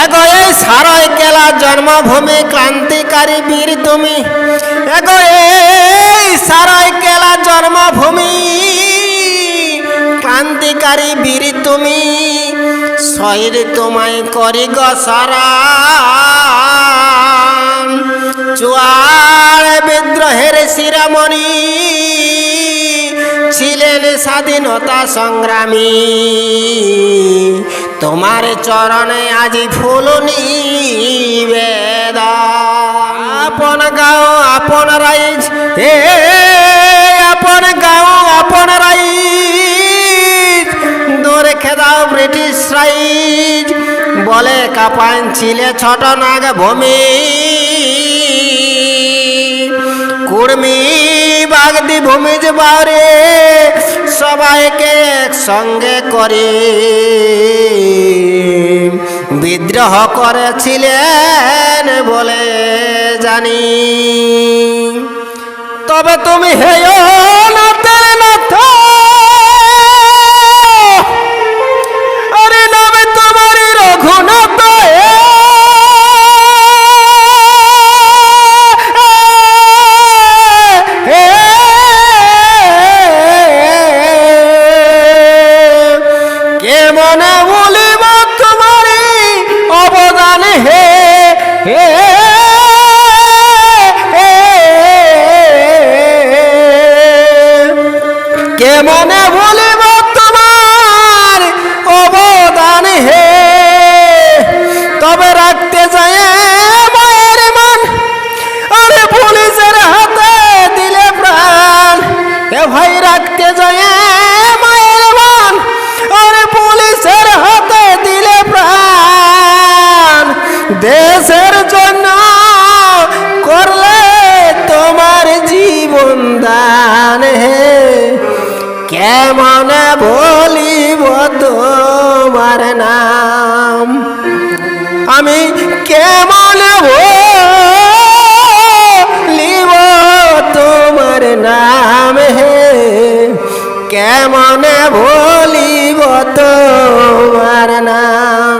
এগো এই কেলা জন্মভূমি, ক্রান্তিকারী বীর তুমি। এগো এই কেলা জন্মভূমি, ক্রান্তিকারী বীর তুমি। শরীর তোমায় করি গো সারা চুয়ার বিদ্রোহের শিরামণি ছিলেন স্বাধীনতা সংগ্রামী। তোমার চরণে আজি ফুল নিবেদন। আপন গাঁও, আপন রাইজ। হে আপন গাঁও, আপন রাইজ। দূরে খেদাও ব্রিটিশ রাইজ। বলে কাপান ছিলে ছোট নাগ ভূমি বাগদি ভূমিজ বাউরে সবাইকে একসঙ্গে করে। বিদ্রোহ করেছিলেন বলে জানি। তবে তুমি হেয় কে মনে বলিব তোমার অবদান হে? তবে রাখতে যায় মায়ের মন। আরে পুলিশের হাতে দিলে প্রাণ। এ ভাই রাখতে যায় মায়ের মন। আরে পুলিশের হাতে দিলে প্রাণ। দেশের জন্য করলে তোমার জীবন দান। হে কেমন বলিব তোমার নাম। আমি কেমন বলিব তোমার নাম হে? কেমন বলিব তোমার নাম?